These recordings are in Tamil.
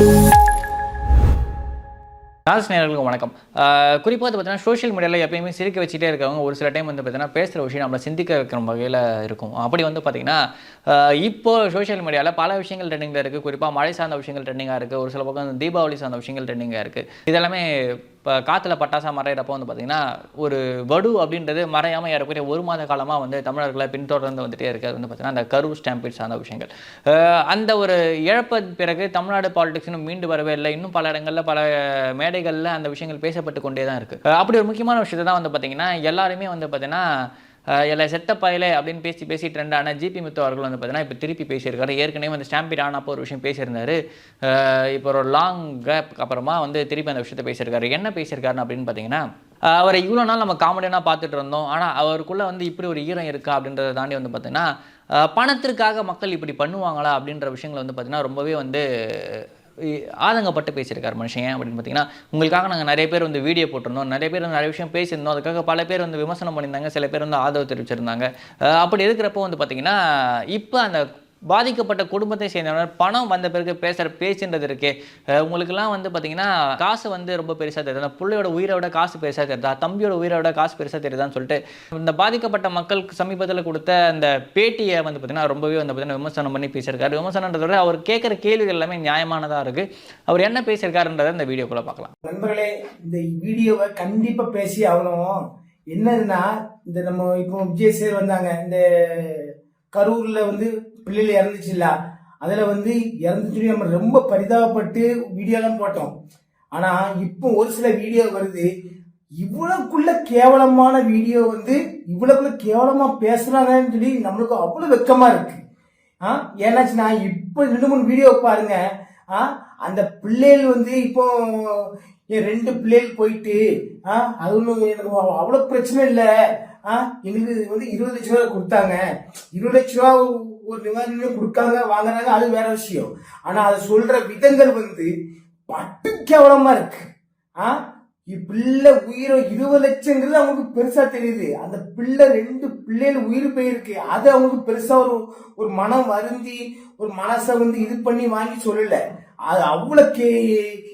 Thank you ராசி நேர்களுக்கு வணக்கம். குறிப்பாக வந்து பார்த்தீங்கன்னா சோஷியல் மீடியாவில் எப்பயுமே சிரிக்க வச்சுட்டே இருக்கவங்க ஒரு சில டைம் வந்து பார்த்தீங்கன்னா பேசுகிற விஷயம் நம்மளை சிந்திக்க வைக்கிற வகையில் இருக்கும். அப்படி வந்து பார்த்தீங்கன்னா இப்போ சோஷியல் மீடியாவில் பல விஷயங்கள் ட்ரெண்டிங்கில் இருக்குது குறிப்பாக மழை சார்ந்த விஷயங்கள் ட்ரெண்டிங்காக இருக்குது ஒரு சில பக்கம் தீபாவளி சார்ந்த விஷயங்கள் ட்ரெண்டிங்காக இருக்குது இதெல்லாமே இப்போ காற்றுல பட்டாசா மறையிறப்போ வந்து பார்த்தீங்கன்னா ஒரு வடு அப்படின்றது மறையாமல் ஏறக்குறைய ஒரு மாத காலமாக வந்து தமிழர்களை பின்தொடர்ந்து வந்துட்டே இருக்குது அது வந்து பார்த்தீங்கன்னா அந்த கரூர் ஸ்டாம்பிட் சார்ந்த விஷயங்கள். அந்த ஒரு இழப்ப பிறகு தமிழ்நாடு பாலிடிக்ஸ்னு மீண்டு வரவே இல்லை. இன்னும் பல இடங்களில் பல மேடைகளில் அந்த விஷயங்கள் பேசப்பட்டு கொண்டே தான் இருக்குது அப்படி ஒரு முக்கியமான விஷயத்தை தான் வந்து பார்த்தீங்கன்னா எல்லாருமே வந்து பார்த்தீங்கன்னா எல்லா செத்த பயலே அப்படின்னு பேசி பேசி ட்ரெண்டான ஜிபி முத்து அவர்கள் வந்து பார்த்தீங்கன்னா இப்போ திருப்பி பேசியிருக்காரு. ஏற்கனவே வந்து ஸ்டாம்பிட் ஆனப்போ ஒரு விஷயம் பேசியிருந்தாரு. இப்போ ஒரு லாங் கேப்புக்கு அப்புறமா வந்து திருப்பி அந்த விஷயத்தை பேசியிருக்காரு. என்ன பேசியிருக்காருன்னு அப்படின்னு பார்த்தீங்கன்னா அவரை இவ்வளோ நாள் நம்ம காமெடியாக பார்த்துட்டு இருந்தோம். ஆனால் அவருக்குள்ளே வந்து இப்படி ஒரு ஈரம் இருக்கா அப்படின்றத தாண்டி வந்து பார்த்தீங்கன்னா பணத்திற்காக மக்கள் இப்படி பண்ணுவாங்களா அப்படின்ற விஷயங்களை வந்து பார்த்திங்கன்னா ரொம்பவே வந்து ஆதங்கப்பட்டு பேசியிருக்கார் மனுஷன். ஏன் அப்படின்னு பார்த்தீங்கன்னா உங்களுக்காக நாங்கள் நிறைய பேர் வந்து வீடியோ போட்டிருந்தோம். நிறைய பேர் வந்து நிறைய விஷயம் பேசியிருந்தோம். அதுக்காக பல பேர் வந்து விமர்சனம் பண்ணியிருந்தாங்க. சில பேர் வந்து ஆதரவு தெரிவிச்சிருந்தாங்க. அப்படி இருக்கிறப்போ வந்து பார்த்தீங்கன்னா இப்போ அந்த பாதிக்கப்பட்ட குடும்பத்தை சேர்ந்தவர் பணம் வந்த பிறகு பேசுகிற பேச்சுன்றது இருக்கே. உங்களுக்குலாம் உங்களுக்கெல்லாம் வந்து பார்த்தீங்கன்னா காசு வந்து ரொம்ப பெருசாக தெரியுது. அந்த பிள்ளையோட உயிரை விட காசு பெருசாக தெரியுதா. தம்பியோட உயிரை விட காசு பெருசாக தெரியுதான்னு சொல்லிட்டு இந்த பாதிக்கப்பட்ட மக்களுக்கு சமீபத்தில் கொடுத்த அந்த பேட்டியை வந்து பார்த்தீங்கன்னா ரொம்பவே வந்து பார்த்தீங்கன்னா விமர்சனம் பண்ணி பேசியிருக்காரு. விமர்சனன்றத விட அவர் கேட்குற கேள்விகள் எல்லாமே நியாயமானதாக இருக்குது அவர் என்ன பேசியிருக்காருன்றதை இந்த வீடியோக்குள்ளே பார்க்கலாம் நண்பர்களே இந்த வீடியோவை கண்டிப்பாக பேசி ஆகணும். என்னதுன்னா இந்த நம்ம இப்போ விஜய் சேர் வந்தாங்க. இந்த கரூரில் வந்து பிள்ளைகள் இறந்துச்சுல்ல? அதில் வந்து இறந்துச்சு நம்ம ரொம்ப பரிதாபப்பட்டு வீடியோலாம் போட்டோம். ஆனால் இப்போ ஒரு சில வீடியோ வருது. இவ்வளவுக்குள்ள கேவலமான வீடியோ வந்து இவ்வளவுக்குள்ள கேவலமாக பேசுகிறாங்கன்னு சொல்லி நம்மளுக்கு அவ்வளவு வெக்கமாக இருக்கு. ஆ? ஏன்னாச்சுன்னா இப்போ ரெண்டு மூணு வீடியோ பாருங்க. ஆ? அந்த பிள்ளைகள் வந்து இப்போ என் ரெண்டு பிள்ளைகள் போயிட்டு ஆ? அது ஒன்றும் எனக்கு அவ்வளோ பிரச்சனை இல்லை. எங்களுக்கு வந்து இருபது லட்ச ரூபா கொடுத்தாங்க. இருபது லட்ச ரூபா ஒரு நிவாரணம் கொடுக்காங்க வாங்குறாங்க அது வேற விஷயம். ஆனா அதை சொல்ற விதங்கள் வந்து பட்டு கேவலமா இருக்கு? ஆ பிள்ளை உயிரை இருபது லட்சங்கிறது அவங்களுக்கு பெருசா தெரியுது. அந்த பிள்ளை ரெண்டு பிள்ளைகள் உயிர் போயிருக்கு. அது அவங்களுக்கு பெருசா ஒரு ஒரு மனம் வருந்தி ஒரு மனசை வந்து இது பண்ணி வாங்கி சொல்லல. அது அவ்வளவு கே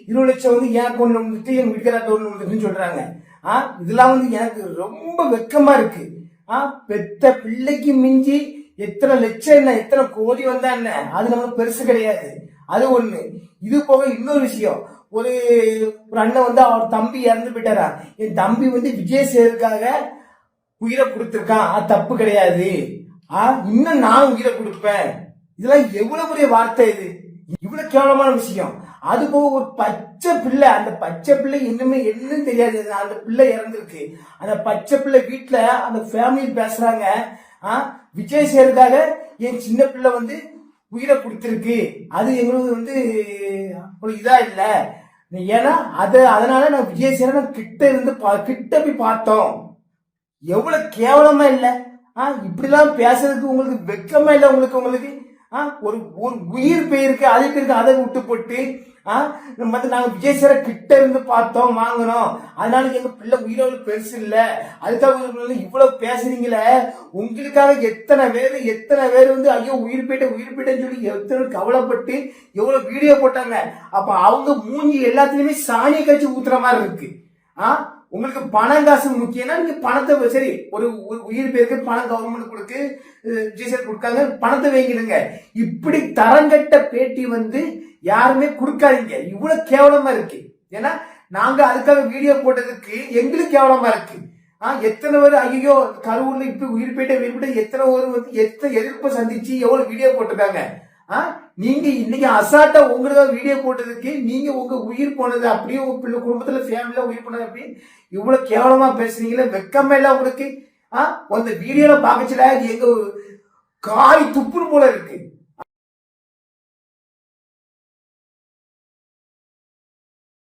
இருபது லட்சம் வந்து ஏன் கொண்டு வந்துட்டு எங்க வீட்டுக்காரட்ட கொண்டு வந்துட்டுன்னு சொல்றாங்க. ஆ? இதெல்லாம் வந்து எனக்கு ரொம்ப வெக்கமா இருக்கு. ஆ? பெத்த பிள்ளைக்கு மிஞ்சி எத்தனை லட்சம் என்ன எத்தனை கோடி வந்தா என்ன? அது நமக்கு பெருசு கிடையாது. அது ஒண்ணு. இது போக இன்னொரு விஷயம். ஒரு ஒரு அண்ணன் வந்து அவர் தம்பி இறந்து போயிட்டாரா? என் தம்பி வந்து விஜய் சேருக்காக உயிரை கொடுத்துருக்கான். அது தப்பு கிடையாது. ஆ? இன்னும் நான் உயிரை கொடுப்பேன். இதெல்லாம் எவ்வளவு பெரிய வார்த்தை இது? இவ்வளவு கேவலமான விஷயம். அது போக ஒரு பச்சை பிள்ளை அந்த பச்சை பிள்ளை இன்னுமே என்னன்னு தெரியாது. அந்த பிள்ளை இறந்துருக்கு. அந்த பச்சை பிள்ளை வீட்டுல அந்த ஃபேமிலி பேசுறாங்க. ஆ விஜய் சேருக்காக என் சின்ன பிள்ளை வந்து உயிரை கொடுத்துருக்கு. அது எங்களுக்கு வந்து ஒரு இதா இல்லை. ஏன்னா அது அதனால நான் விஜய் சேர கிட்ட இருந்து பா- கிட்ட போய் பார்த்தோம். எவ்வளவு கேவலமா இல்லை. ஆ இப்படிலாம் பேசுறதுக்கு உங்களுக்கு வெக்கமா இல்லை உங்களுக்கு உங்களுக்கு? ஒரு ஒரு உயிர் போயிருக்கு அது இருக்கு அதை விட்டு போட்டு ஆ நம்ம விஜய் சார கிட்ட இருந்து பார்த்தோம் வாங்கினோம். அதனால எங்க பிள்ளை உயிரோடு பெருசு இல்லை. அதுக்காக இவ்வளவு பேசுறீங்களே? உங்களுக்காக எத்தனை பேர் எத்தனை பேர் வந்து ஐயோ உயிர் போயிட்ட உயிர் போயிட்டேன்னு சொல்லி எத்தனை கவலைப்பட்டு எவ்வளவு வீடியோ போட்டாங்க. அப்ப அவங்க மூஞ்சி எல்லாத்துலயுமே சாணியை கழிச்சு ஊத்துற மாதிரி இருக்கு. ஆ உங்களுக்கு பணம் காசு முக்கியம்னா நீங்க பணத்தை சரி ஒரு உயிர் பேருக்கு பணம் கவர்மெண்ட் கொடுக்கு ஜிசர் கொடுக்காங்க பணத்தை வைங்கிடுங்க. இப்படி தரங்கட்ட பேட்டி வந்து யாருமே கொடுக்காதீங்க. இவ்வளவு கேவலமா இருக்கு. ஏன்னா நாங்க அதுக்காக வீடியோ போட்டதுக்கு எங்களுக்கு கேவலமா இருக்கு. ஆஹ் எத்தனை பேர் ஐயோ கரூர்ல இப்படி உயிர் பேட்டை உயிர் போயிட்ட எத்தனை பேர் வந்து எத்தனை எதிர்ப்பை சந்திச்சு எவ்வளவு வீடியோ போட்டிருக்காங்க. நீங்க இன்னைக்கு அசால்ட்டா உங்களுக்காக வீடியோ போட்டதுக்கு நீங்க உங்க உயிர் போனது அப்படியே உங்க பிள்ளை குடும்பத்துல ஃபேமிலில உயிர் போனது அப்படி? இவ்வளவு கேவலமா பேசுறீங்களே வெக்கமே இல்ல உங்களுக்கு. ஆ? அந்த வீடியோல பாக்கச்சுல எங்க காய் துப்புன்னு போல இருக்கு.